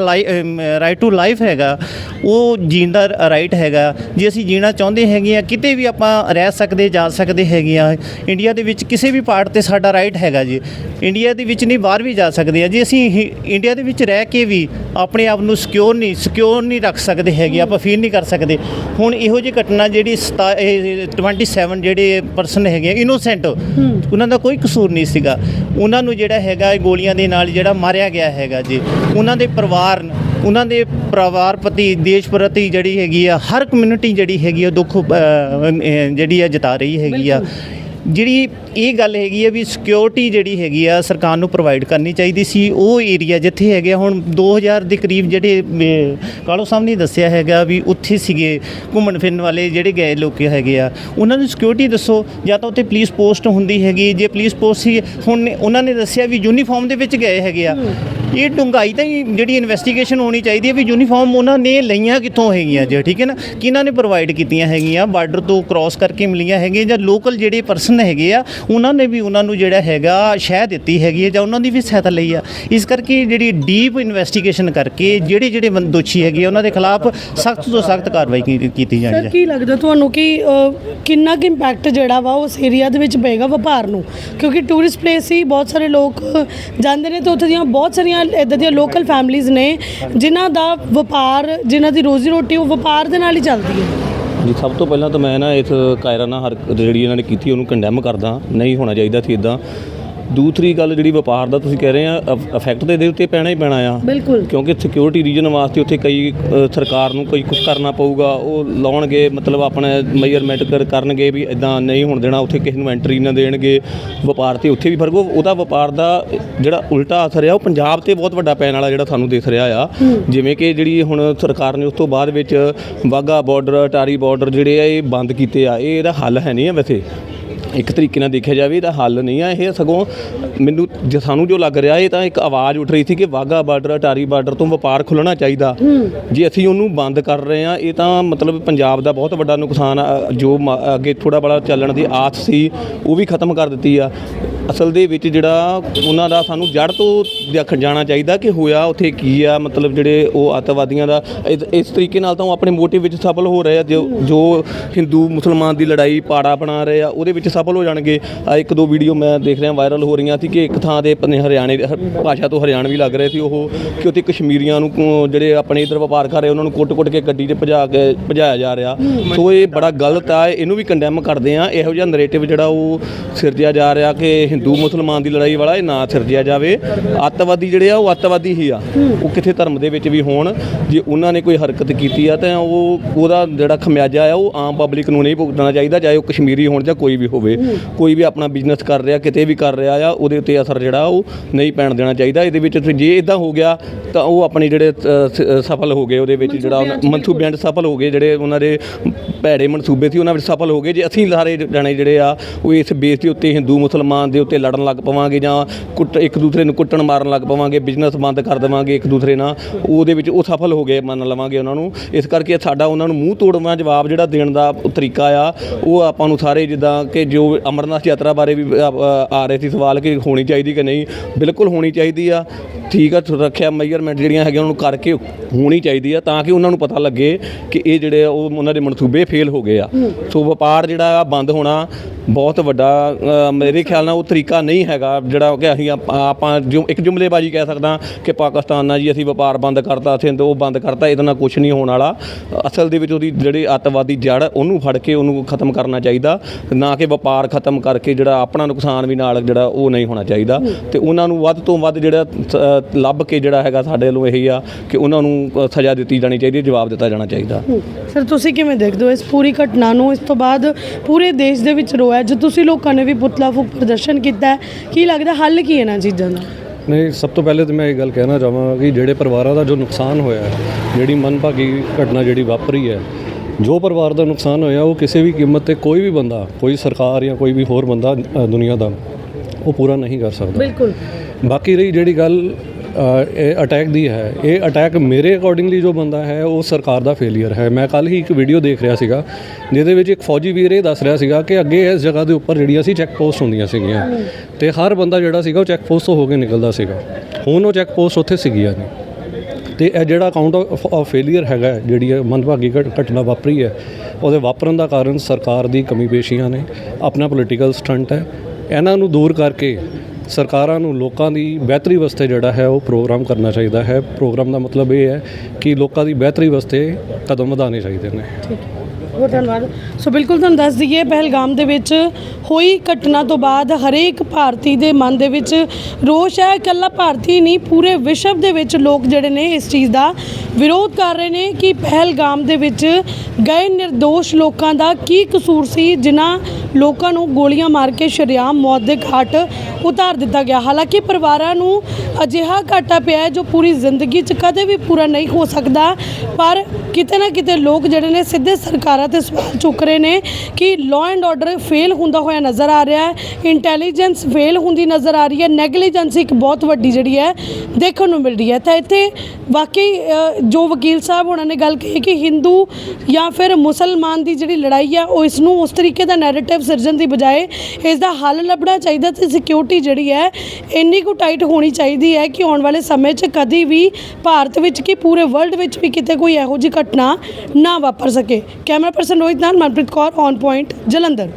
ਰਾਈਟ ਟੂ ਲਾਈਫ ਹੈਗਾ, ਉਹ ਜੀਣ ਦਾ ਰਾਈਟ ਹੈਗਾ। ਜੇ ਅਸੀਂ ਜੀਣਾ ਚਾਹੁੰਦੇ ਹੈਗੇ ਆ, ਕਿਤੇ ਵੀ ਆਪਾਂ ਰਹਿ ਸਕਦੇ, ਜਾ ਸਕਦੇ ਹੈਗੇ ਆ ਇੰਡੀਆ ਦੇ ਵਿੱਚ ਕਿਸੇ ਵੀ ਪਾਰਟ ਤੇ ਸਾਡਾ ਰਾਈਟ ਹੈਗਾ ਜੀ। ਇੰਡੀਆ ਦੇ ਵਿੱਚ ਨਹੀਂ, ਬਾਹਰ ਵੀ ਜਾ ਸਕਦੇ ਆ। ਜੇ ਅਸੀਂ ਹੀ- ਇੰਡੀਆ ਦੇ ਵਿੱਚ ਰਹਿ ਕੇ ਵੀ ਆਪਣੇ ਆਪ ਨੂੰ ਸਿਕਿਉਰ ਨਹੀਂ ਸਿਕਿਉਰ ਨਹੀਂ ਰੱਖ ਸਕਦੇ ਹੈਗੇ ਆਪਾਂ ਫੀਲ ਨਹੀਂ ਕਰ ਸਕਦੇ। ਹੁਣ ਇਹੋ ਜਿਹੀ ਘਟਨਾ ਜਿਹੜੀ ਸਤਾ- ਇਹ 27 ਜਿਹੜੇ ਪਰਸਨ ਹੈਗੇ ਇਨੋਸੈਂਟ ਉਹਨਾਂ ਦਾ ਕੋਈ ਕਸੂਰ ਨਹੀਂ ਸੀਗਾ। ਉਹਨਾਂ ਨੂੰ ਜਿਹੜਾ ਹੈਗਾ ਗੋਲੀਆਂ ਦੇ ਨਾਲ ਜਿਹੜਾ ਮਾਰਿਆ ਗਿਆ ਹੈਗਾ ਜੀ। ਉਹਨਾਂ ਦੇ ਪਰਿਵਾਰ ਉਹਨਾਂ ਦੇ ਪਰਿਵਾਰ ਪ੍ਰਤੀ ਦੇਸ਼ ਪ੍ਰਤੀ ਜਿਹੜੀ ਹੈਗੀ ਆ ਹਰ ਕਮਿਊਨਿਟੀ ਜਿਹੜੀ ਹੈਗੀ ਆ ਦੁੱਖ ਜਿਹੜੀ ਆ ਜਤਾ ਰਹੀ ਹੈਗੀ ਆ। ਜਿਹੜੀ ਇਹ ਗੱਲ ਹੈਗੀ ਆ ਵੀ ਸਿਕਿਉਰਿਟੀ ਜਿਹੜੀ ਹੈਗੀ ਆ ਸਰਕਾਰ ਨੂੰ ਪ੍ਰੋਵਾਈਡ ਕਰਨੀ ਚਾਹੀਦੀ ਸੀ। ਉਹ ਏਰੀਆ ਜਿੱਥੇ ਹੈਗੇ ਆ, ਹੁਣ 2000 ਦੇ ਕਰੀਬ ਜਿਹੜੇ ਕਾਲੋ ਸਾਹਿਬ ਨੇ ਦੱਸਿਆ ਹੈਗਾ ਵੀ ਉੱਥੇ ਸੀਗੇ ਘੁੰਮਣ ਫਿਰਨ ਵਾਲੇ ਜਿਹੜੇ ਗਏ ਲੋਕ ਹੈਗੇ ਆ। ਉਹਨਾਂ ਨੂੰ ਸਿਕਿਉਰਿਟੀ ਦੱਸੋ ਜਾਂ ਤਾਂ ਉੱਥੇ ਪੁਲਿਸ ਪੋਸਟ ਹੁੰਦੀ ਹੈਗੀ। ਜੇ ਪੁਲਿਸ ਪੋਸਟ ਸੀ ਹੁਣ ਉਹਨਾਂ ਨੇ ਦੱਸਿਆ ਵੀ ਯੂਨੀਫਾਰਮ ਦੇ ਵਿੱਚ ਗਏ ਹੈਗੇ ਆ। ਇਹ ਡੂੰਘਾਈ ਤਾਂ ਹੀ ਜਿਹੜੀ ਇਨਵੈਸਟੀਗੇਸ਼ਨ ਹੋਣੀ ਚਾਹੀਦੀ ਹੈ ਵੀ ਯੂਨੀਫਾਰਮ ਉਹਨਾਂ ਨੇ ਲਈਆਂ ਕਿੱਥੋਂ ਹੈਗੀਆਂ ਜੇ ਠੀਕ ਹੈ ਨਾ? ਕਿਹਨਾਂ ਨੇ ਪ੍ਰੋਵਾਈਡ ਕੀਤੀਆਂ ਹੈਗੀਆਂ? ਬਾਰਡਰ ਤੋਂ ਕ੍ਰਾਸ ਕਰਕੇ ਮਿਲੀਆਂ ਹੈਗੀਆਂ ਜਾਂ ਲੋਕਲ ਜਿਹੜੇ ਪਰਸਨ ਹੈਗੇ ਆ ਉਹਨਾਂ ਨੇ ਵੀ ਉਹਨਾਂ ਨੂੰ ਜਿਹੜਾ ਹੈਗਾ ਸ਼ਹਿ ਦਿੱਤੀ ਹੈਗੀ ਹੈ ਜਾਂ ਉਹਨਾਂ ਦੀ ਵੀ ਸਹਾਇਤਾ ਲਈ ਆ। ਇਸ ਕਰਕੇ ਜਿਹੜੀ ਡੀਪ ਇਨਵੈਸਟੀਗੇਸ਼ਨ ਕਰਕੇ ਜਿਹੜੇ ਜਿਹੜੇ ਦੋਸ਼ੀ ਹੈਗੇ ਉਹਨਾਂ ਦੇ ਖਿਲਾਫ ਸਖਤ ਤੋਂ ਸਖਤ ਕਾਰਵਾਈ ਕੀ- ਕੀਤੀ ਜਾਣੀ ਸਰ ਹੈ। ਕੀ ਲੱਗਦਾ ਤੁਹਾਨੂੰ ਕਿ ਕਿੰਨਾ ਕੁ ਇੰਪੈਕਟ ਜਿਹੜਾ ਵਾ ਉਸ ਏਰੀਆ ਦੇ ਵਿੱਚ ਪਏਗਾ ਵਪਾਰ ਨੂੰ? ਕਿਉਂਕਿ ਟੂਰਿਸਟ ਪਲੇਸ ਸੀ ਬਹੁਤ ਸਾਰੇ ਲੋਕ ਜਾਂਦੇ ਨੇ ਤੇ ਉੱਥੇ ਦੀਆਂ ਬਹੁਤ ਸਾਰੀਆਂ ਇਦਾਂ ਦੀਆਂ ਲੋਕਲ ਫੈਮਲੀਆਂ ਨੇ ਜਿਨ੍ਹਾਂ ਦਾ ਵਪਾਰ ਜਿਨ੍ਹਾਂ ਦੀ ਰੋਜ਼ੀ ਰੋਟੀ ਉਹ ਵਪਾਰ ਦੇ ਨਾਲ ਹੀ ਚੱਲਦੀ ਹੈ। ਜੀ, ਸਭ ਤੋਂ ਪਹਿਲਾਂ ਤਾਂ ਮੈਂ ਨਾ ਇਸ ਕਾਇਰਾਨਾ ਹਰ ਜਿਹੜੀ ਇਹਨਾਂ ਨੇ ਕੀਤੀ, ਉਹਨੂੰ ਕੰਡੈਮ ਕਰਦਾ। ਨਹੀਂ ਹੋਣਾ ਚਾਹੀਦਾ ਸੀ ਇਦਾਂ ਦੂਸਰੀ ਗੱਲ ਜਿਹੜੀ ਵਪਾਰ ਦਾ ਤੁਸੀਂ ਕਹਿ ਰਹੇ ਆ ਇਫੈਕਟ ਤੇ ਇਹਦੇ ਉੱਤੇ ਪੈਣਾ ਹੀ ਪੈਣਾ ਆ। ਬਿਲਕੁਲ। ਕਿਉਂਕਿ ਸਿਕਿਉਰਿਟੀ ਰੀਜਨ ਵਾਸਤੇ ਉੱਥੇ ਕਈ ਸਰਕਾਰ ਨੂੰ ਕੋਈ ਕੁਝ ਕਰਨਾ ਪਊਗਾ ਉਹ ਲਾਉਣਗੇ ਮਤਲਬ ਆਪਣੇ ਮੇਜਰਮੈਂਟ ਕਰ ਕਰਨਗੇ ਵੀ ਇਦਾਂ ਨਹੀਂ ਹੋਣ ਦੇਣਾ ਉੱਥੇ ਕਿਸੇ ਨੂੰ ਐਂਟਰੀ ਨਾ ਦੇਣਗੇ ਵਪਾਰ ਤੇ ਉੱਥੇ ਵੀ ਫ਼ਰਕ ਉਹ- ਉਹਦਾ ਵਪਾਰ ਦਾ ਜਿਹੜਾ ਉਲਟਾ ਅਸਰ ਆ ਉਹ ਪੰਜਾਬ ਤੇ ਬਹੁਤ ਵੱਡਾ ਪੈਣ ਵਾਲਾ ਜਿਹੜਾ ਸਾਨੂੰ ਦਿਖ ਰਿਹਾ ਆ। ਜਿਵੇਂ ਕਿ ਜਿਹੜੀ ਹੁਣ ਸਰਕਾਰ ਨੇ ਉਸ ਤੋਂ ਬਾਅਦ ਵਿੱਚ ਵਾਗਾ ਬਾਰਡਰ ਅਟਾਰੀ ਬਾਰਡਰ ਜਿਹੜੇ ਆ ਇਹ ਬੰਦ ਕੀਤੇ ਆ ਇਹ ਇਹਦਾ ਹੱਲ ਹੈ ਨਹੀਂ ਆ ਵੈਸੇ। ਇੱਕ ਤਰੀਕੇ ਨਾਲ ਦੇਖਿਆ ਜਾਵੇ ਇਹਦਾ ਹੱਲ ਨਹੀਂ ਆ ਇਹ ਸਗੋਂ ਮੈਨੂੰ ਜੇ ਸਾਨੂੰ ਜੋ ਲੱਗ ਰਿਹਾ ਇਹ ਤਾਂ ਇੱਕ ਆਵਾਜ਼ ਉੱਠ ਰਹੀ ਸੀ ਕਿ ਵਾਗਾ ਬਾਰਡਰ ਅਟਾਰੀ ਬਾਰਡਰ ਤੋਂ ਵਪਾਰ ਖੁੱਲਣਾ ਚਾਹੀਦਾ। ਜੇ ਅਸੀਂ ਉਹਨੂੰ ਬੰਦ ਕਰ ਰਹੇ ਆ ਇਹ ਤਾਂ ਮਤਲਬ ਪੰਜਾਬ ਦਾ ਬਹੁਤ ਵੱਡਾ ਨੁਕਸਾਨ ਆ ਜੋ ਅੱਗੇ ਥੋੜਾ ਬੜਾ ਚੱਲਣ ਦੀ ਆਸ ਸੀ ਉਹ ਵੀ ਖਤਮ ਕਰ ਦਿੱਤੀ ਆ। ਅਸਲ ਦੇ ਵਿੱਚ ਜਿਹੜਾ ਉਹਨਾਂ ਦਾ ਸਾਨੂੰ ਜੜ ਤੋਂ ਦੇਖ ਜਾਣਾ ਚਾਹੀਦਾ ਕਿ ਹੋਇਆ ਉੱਥੇ ਕੀ ਆ ਮਤਲਬ ਜਿਹੜੇ ਉਹ ਅੱਤਵਾਦੀਆਂ ਦਾ ਇਸ- ਇਸ ਤਰੀਕੇ ਨਾਲ ਤਾਂ ਉਹ ਆਪਣੇ ਮੋਟਿਵ ਵਿੱਚ ਸਫਲ ਹੋ ਰਹੇ ਆ ਜੋ ਜੋ ਹਿੰਦੂ ਮੁਸਲਮਾਨ ਦੀ ਲੜਾਈ ਪਾੜਾ ਬਣਾ ਰਹੇ ਆ ਉਹਦੇ ਵਿੱਚ ਸਫਲ ਹੋ ਜਾਣਗੇ। ਆ ਇੱਕ ਦੋ ਵੀਡੀਓ ਮੈਂ ਦੇਖ ਰਿਹਾ, ਵਾਇਰਲ ਹੋ ਰਹੀਆਂ ਸੀ ਕਿ ਇੱਕ ਥਾਂ ਤੇ ਪਨੇ ਹਰਿਆਣੇ ਭਾਸ਼ਾ ਤੋਂ ਹਰਿਆਣਵੀ ਲੱਗ ਰਹੇ ਸੀ ਉਹ, ਕਿ ਉੱਥੇ ਕਸ਼ਮੀਰੀਆਂ ਨੂੰ ਜਿਹੜੇ ਆਪਣੇ ਇਧਰ ਵਪਾਰ ਕਰ ਰਹੇ, ਉਹਨਾਂ ਨੂੰ ਕੁੱਟ-ਕੁੱਟ ਕੇ ਗੱਡੀ 'ਚ ਭਜਾ ਕੇ ਭਜਾਇਆ ਜਾ ਰਿਹਾ। ਸੋ ਇਹ ਬੜਾ ਗਲਤ ਆ, ਇਹਨੂੰ ਵੀ ਕੰਡੈਮ ਕਰਦੇ ਆ। ਇਹੋ ਜਿਹਾ ਨੈਰੇਟਿਵ ਜਿਹੜਾ ਉਹ ਸਿਰਜਿਆ ਜਾ ਰਿਹਾ ਕਿ ਹਿੰਦੂ ਮੁਸਲਮਾਨ ਦੀ ਲੜਾਈ ਵਾਲਾ ਇਹ ਨਾ ਸਿਰਜਿਆ ਜਾਵੇ। ਅੱਤਵਾਦੀ ਜਿਹੜੇ ਆ, ਉਹ ਅੱਤਵਾਦੀ ਹੀ ਆ। ਉਹ ਕਿਸੇ ਧਰਮ ਦੇ ਵਿੱਚ ਵੀ ਹੋਣ, ਜੇ ਉਹਨਾਂ ਨੇ ਕੋਈ ਹਰਕਤ ਕੀਤੀ ਆ, ਤਾਂ ਉਹ ਉਹਦਾ ਜਿਹੜਾ ਖਮਿਆਜਾ ਆ, ਉਹ ਆਮ ਪਬਲਿਕ ਨੂੰ ਨਹੀਂ ਭੁਗਤਣਾ ਚਾਹੀਦਾ, ਚਾਹੇ ਉਹ ਕਸ਼ਮੀਰੀ ਹੋਣ ਜਾਂ ਕੋਈ ਵੀ ਹੋਵੇ। ਕੋਈ ਵੀ ਆਪਣਾ ਬਿਜ਼ਨਸ ਕਰ ਰਿਹਾ ਕਿਤੇ ਵੀ ਕਰ ਰਿਹਾ ਆ ਉਹਦੇ ਉੱਤੇ ਅਸਰ ਜਿਹੜਾ ਉਹ ਨਹੀਂ ਪੈਣ ਦੇਣਾ ਚਾਹੀਦਾ। ਇਹਦੇ ਵਿੱਚ ਜੇ ਇਦਾਂ ਹੋ ਗਿਆ ਤਾਂ ਉਹ ਆਪਣੇ ਜਿਹੜੇ ਸਫਲ ਹੋ ਗਏ ਉਹਦੇ ਵਿੱਚ ਜਿਹੜਾ ਮਨਸੂਬਿਆਂ 'ਚ ਸਫਲ ਹੋ ਗਏ ਜਿਹੜੇ ਉਹਨਾਂ ਦੇ ਭੈੜੇ ਮਨਸੂਬੇ ਸੀ ਉਹਨਾਂ ਵਿੱਚ ਸਫਲ ਹੋ ਗਏ। ਜੇ ਅਸੀਂ ਸਾਰੇ ਜਾਣੇ ਜਿਹੜੇ ਆ ਉਹ ਇਸ ਬੇਸ ਦੇ ਉੱਤੇ ਹਿੰਦੂ ਮੁਸਲਮਾਨ ਦੇ ਉੱਤੇ ਲੜਨ ਲੱਗ ਪਵਾਂਗੇ ਜਾਂ ਕੁੱਟ ਇੱਕ ਦੂਸਰੇ ਨੂੰ ਕੁੱਟਣ ਮਾਰਨ ਲੱਗ ਪਵਾਂਗੇ ਬਿਜ਼ਨਸ ਬੰਦ ਕਰ ਦੇਵਾਂਗੇ ਇੱਕ ਦੂਸਰੇ ਨਾਲ ਉਹਦੇ ਵਿੱਚ ਉਹ ਸਫਲ ਹੋ ਗਏ ਮੰਨ ਲਵਾਂਗੇ ਉਹਨਾਂ ਨੂੰ। ਇਸ ਕਰਕੇ ਸਾਡਾ ਉਹਨਾਂ ਨੂੰ ਮੂੰਹ ਤੋੜਵਾ ਜਵਾਬ ਜਿਹੜਾ ਦੇਣ ਦਾ ਤਰੀਕਾ ਆ ਉਹ ਆਪਾਂ ਨੂੰ ਸਾਰੇ ਜਿੱਦਾਂ ਕਿ ਜੋ ਅਮਰਨਾਥ ਯਾਤਰਾ ਬਾਰੇ ਵੀ ਆ ਆ ਰਹੇ ਸੀ ਸਵਾਲ ਕਿ ਹੋਣੀ ਚਾਹੀਦੀ ਕਿ ਨਹੀਂ ਬਿਲਕੁਲ ਹੋਣੀ ਚਾਹੀਦੀ ਆ। ਠੀਕ ਆ ਸੁਰੱਖਿਆ ਮੈਜਰਮੈਂਟ ਜਿਹੜੀਆਂ ਹੈਗੀਆਂ ਉਹਨਾਂ ਨੂੰ ਕਰਕੇ ਹੋਣੀ ਚਾਹੀਦੀ ਆ ਤਾਂ ਕਿ ਉਹਨਾਂ ਨੂੰ ਪਤਾ ਲੱਗੇ ਕਿ ਇਹ ਜਿਹੜੇ ਆ ਉਹ ਉਹਨਾਂ ਦੇ ਮਨਸੂਬੇ ਫੇਲ ਹੋ ਗਏ ਆ। ਸੋ ਵਪਾਰ ਜਿਹੜਾ ਆ ਬੰਦ ਹੋਣਾ ਬਹੁਤ ਵੱਡਾ ਅ, ਮੇਰੇ ਖਿਆਲ ਨਾਲ ਉਹ ਤਰੀਕਾ ਨਹੀਂ ਹੈਗਾ ਜਿਹੜਾ ਕਿ ਅਸੀਂ ਆਪ- ਆਪਾਂ ਜੋ ਇੱਕ ਜੁਮਲੇਬਾਜ਼ੀ ਕਹਿ ਸਕਦਾ ਕਿ ਪਾਕਿਸਤਾਨ ਨਾਲ ਜੀ ਅਸੀਂ ਵਪਾਰ ਬੰਦ ਕਰਤਾ ਸਿੰਧ ਉਹ ਬੰਦ ਕਰਤਾ ਇਹਦੇ ਨਾਲ ਕੁਝ ਨਹੀਂ ਹੋਣ ਵਾਲਾ। ਅਸਲ ਦੇ ਵਿੱਚ ਉਹਦੀ ਜਿਹੜੀ ਅੱਤਵਾਦੀ ਜੜ ਉਹਨੂੰ ਫੜ ਕੇ ਉਹਨੂੰ ਖਤਮ ਕਰਨਾ ਚਾਹੀਦਾ ਨਾ ਕਿ ਵਪਾਰ ਖਤਮ ਕਰਕੇ ਜਿਹੜਾ ਆਪਣਾ ਨੁਕਸਾਨ ਵੀ ਨਾਲ ਜਿਹੜਾ ਉਹ ਨਹੀਂ ਹੋਣਾ ਚਾਹੀਦਾ। ਤੇ ਉਹਨਾਂ ਨੂੰ ਵੱਧ ਤੋਂ ਵੱਧ ਜਿਹੜਾ ਅ, ਲੱਭ ਕੇ ਜਿਹੜਾ ਹੈਗਾ ਸਾਡੇ ਵੱਲੋਂ ਇਹੀ ਆ ਕਿ ਉਹਨਾਂ ਨੂੰ ਅ, ਸਜ਼ਾ ਦਿੱਤੀ ਜਾਣੀ ਚਾਹੀਦੀ ਹੈ ਜਵਾਬ ਦਿੱਤਾ ਜਾਣਾ ਚਾਹੀਦਾ। ਸਰ ਤੁਸੀਂ ਕਿਵੇਂ ਦੇਖਦੇ ਹੋ ਇਸ ਪੂਰੀ ਘਟਨਾ ਨੂੰ? ਇਸ ਤੋਂ ਬਾਅਦ ਪੂਰੇ ਦੇਸ਼ ਦੇ ਵਿੱਚ ਰੋਇਆ ਜੋ ਤੁਸੀਂ ਲੋਕਾਂ ਨੇ ਵੀ ਪੁਤਲਾ ਫੂਕ ਪ੍ਰਦਰਸ਼ਨ ਕੀਤਾ ਹੈ ਕੀ ਲੱਗਦਾ ਹੱਲ ਕੀ ਹੈ ਇਹਨਾਂ ਚੀਜ਼ਾਂ ਦਾ? ਨਹੀਂ ਸਭ ਤੋਂ ਪਹਿਲੇ ਤਾਂ ਮੈਂ ਇਹ ਗੱਲ ਕਹਿਣਾ ਚਾਹਾਂਗਾ ਕਿ ਜਿਹੜੇ ਪਰਿਵਾਰਾਂ ਦਾ ਜੋ ਨੁਕਸਾਨ ਹੋਇਆ ਹੈ ਜਿਹੜੀ ਮਨਭਾਗੀ ਘਟਨਾ ਜਿਹੜੀ ਵਾਪਰੀ ਹੈ ਜੋ ਪਰਿਵਾਰ ਦਾ ਨੁਕਸਾਨ ਹੋਇਆ ਉਹ ਕਿਸੇ ਵੀ ਕੀਮਤ ਤੇ ਕੋਈ ਵੀ ਬੰਦਾ ਕੋਈ ਸਰਕਾਰ ਜਾਂ ਕੋਈ ਵੀ ਹੋਰ ਬੰਦਾ ਅ, ਦੁਨੀਆ ਦਾ ਉਹ ਪੂਰਾ ਨਹੀਂ ਕਰ ਸਕਦਾ। ਬਿਲਕੁਲ। ਬਾਕੀ ਰਹੀ ਜਿਹੜੀ ਗੱਲ ਅ, ਇਹ ਅਟੈਕ ਦੀ ਹੈ ਇਹ ਅਟੈਕ ਮੇਰੇ ਅਕੋਰਡਿੰਗਲੀ ਜੋ ਬੰਦਾ ਹੈ ਉਹ ਸਰਕਾਰ ਦਾ ਫੇਲਿਅਰ ਹੈ। ਮੈਂ ਕੱਲ ਹੀ ਇੱਕ ਵੀਡੀਓ ਦੇਖ ਰਿਹਾ ਸੀਗਾ ਜਿਹਦੇ ਵਿੱਚ ਇੱਕ ਫੌਜੀ ਵੀਰ ਇਹ ਦੱਸ ਰਿਹਾ ਸੀਗਾ ਕਿ ਅੱਗੇ ਇਸ ਜਗ੍ਹਾ ਦੇ ਉੱਪਰ ਜਿਹੜੀਆਂ ਸੀ ਚੈੱਕ ਪੋਸਟ ਹੁੰਦੀਆਂ ਸੀਗੀਆਂ ਤੇ ਹਰ ਬੰਦਾ ਜਿਹੜਾ ਸੀਗਾ ਉਹ ਚੈੱਕ ਪੋਸਟ ਤੋਂ ਹੋ ਕੇ ਨਿਕਲਦਾ ਸੀਗਾ। ਹੁਣ ਉਹ ਚੈੱਕ ਪੋਸਟ ਉੱਥੇ ਸੀਗੀਆਂ ਨਹੀਂ ਤੇ ਇਹ ਜਿਹੜਾ ਅਕਾਊਂਟ ਆਫ ਫੇਲਿਅਰ ਹੈਗਾ ਜਿਹੜੀ ਹੈ ਮੰਦਭਾਗੀ ਘਟ- ਘਟਨਾ ਵਾਪਰੀ ਹੈ, ਉਹਦੇ ਵਾਪਰਨ ਦਾ ਕਾਰਨ ਸਰਕਾਰ ਦੀ ਕਮੀ ਪੇਸ਼ੀਆਂ ਨੇ, ਆਪਣਾ ਪੋਲੀਟੀਕਲ ਸਟੰਟ ਹੈ। ਇਹਨਾਂ ਨੂੰ ਦੂਰ ਕਰਕੇ ਸਰਕਾਰਾਂ ਨੂੰ ਲੋਕਾਂ ਦੀ ਬਿਹਤਰੀ ਵਾਸਤੇ ਜਿਹੜਾ ਹੈ ਉਹ ਪ੍ਰੋਗਰਾਮ ਕਰਨਾ ਚਾਹੀਦਾ ਹੈ। ਪ੍ਰੋਗਰਾਮ ਦਾ ਮਤਲਬ ਇਹ ਹੈ ਕਿ ਲੋਕਾਂ ਦੀ ਬਿਹਤਰੀ ਵਾਸਤੇ ਕਦਮ ਵਧਾਉਣੇ ਚਾਹੀਦੇ ਨੇ। ਬਹੁਤ ਧੰਨਵਾਦ। ਸੋ ਬਿਲਕੁਲ ਤੁਹਾਨੂੰ ਦੱਸ ਦਈਏ, ਪਹਿਲਗਾਮ ਦੇ ਵਿੱਚ ਹੋਈ ਘਟਨਾ ਤੋਂ ਬਾਅਦ ਹਰੇਕ ਭਾਰਤੀ ਦੇ ਮਨ ਦੇ ਵਿੱਚ ਰੋਸ਼ ਹੈ। ਇਕੱਲਾ ਭਾਰਤੀ ਨਹੀਂ, ਪੂਰੇ ਵਿਸ਼ਵ ਦੇ ਵਿੱਚ ਲੋਕ ਜਿਹੜੇ ਨੇ ਇਸ ਚੀਜ਼ ਦਾ ਵਿਰੋਧ ਕਰ ਰਹੇ ਨੇ ਕਿ ਪਹਿਲਗਾਮ ਦੇ ਵਿੱਚ ਗਏ નિર્ਦੋਸ਼ ਲੋਕਾਂ ਦਾ ਕੀ ਕਸੂਰ ਸੀ, ਜਿਨ੍ਹਾਂ ਲੋਕਾਂ ਨੂੰ ਗੋਲੀਆਂ ਮਾਰ ਕੇ ਸ਼ਰੇਆਮ ਮੌਤ ਦੇ ਘਾਟ ਉਤਾਰ ਦਿੱਤਾ ਗਿਆ। ਹਾਲਾਂਕਿ ਪਰਿਵਾਰਾਂ ਨੂੰ ਅਜਿਹਾ ਘਾਟਾ ਪਿਆ ਹੈ ਜੋ ਪੂਰੀ ਜ਼ਿੰਦਗੀ 'ਚ ਕਦੇ ਵੀ ਪੂਰਾ ਨਹੀਂ ਹੋ ਸਕਦਾ, ਪਰ ਕਿਤੇ ਨਾ ਕਿਤੇ ਲੋਕ ਜਿਹੜੇ ਨੇ ਸਿੱਧੇ ਸਰਕਾਰ ਤੇ ਸਵਾਲ ਚੁੱਕ ਰਹੇ ਨੇ ਕਿ ਲਾਅ ਐਂਡ ਆਰਡਰ ਫੇਲ ਹੁੰਦਾ ਹੋਇਆ ਨਜ਼ਰ ਆ ਰਿਹਾ ਹੈ ਇੰਟੈਲੀਜੈਂਸ ਫੇਲ ਹੁੰਦੀ ਨਜ਼ਰ ਆ ਰਹੀ ਹੈ ਨੈਗਲੀਜੈਂਸ ਇੱਕ ਬਹੁਤ ਵੱਡੀ ਜਿਹੜੀ ਹੈ ਦੇਖਣ ਨੂੰ ਮਿਲ ਰਹੀ ਹੈ। ਤਾਂ ਇੱਥੇ ਵਾਕਈ ਜੋ ਵਕੀਲ ਸਾਹਿਬ ਉਹਨਾਂ ਨੇ ਗੱਲ ਕਹੀ ਕਿ ਹਿੰਦੂ ਜਾਂ ਫਿਰ ਮੁਸਲਮਾਨ ਦੀ ਜਿਹੜੀ ਲੜਾਈ ਹੈ, ਉਹ ਇਸ ਨੂੰ ਉਸ ਤਰੀਕੇ ਦਾ ਨੈਰੇਟਿਵ ਸਿਰਜਣ ਦੀ ਬਜਾਏ ਇਸ ਦਾ ਹੱਲ ਲੱਭਣਾ ਚਾਹੀਦਾ ਤੇ ਸਿਕਿਉਰਿਟੀ ਜਿਹੜੀ ਹੈ, ਇੰਨੀ ਕੁ ਟਾਈਟ ਹੋਣੀ ਚਾਹੀਦੀ ਹੈ ਕਿ ਆਉਣ ਵਾਲੇ ਸਮੇਂ 'ਚ ਕਦੀ ਵੀ ਭਾਰਤ ਵਿੱਚ ਕਿ ਪੂਰੇ ਵਰਲਡ ਵਿੱਚ ਵੀ ਕਿਤੇ ਕੋਈ ਇਹੋ ਜਿਹੀ ਘਟਨਾ ਨਾ ਵਾਪਰ ਸਕੇ। ਕੈਮਰਾ ਕੈਮਰਾ ਪਰਸਨ ਰੋਹਿਤ ਨਾਲ ਮਨਪ੍ਰੀਤ ਕੌਰ ਔਨ ਪੁਆਇੰਟ ਜਲੰਧਰ।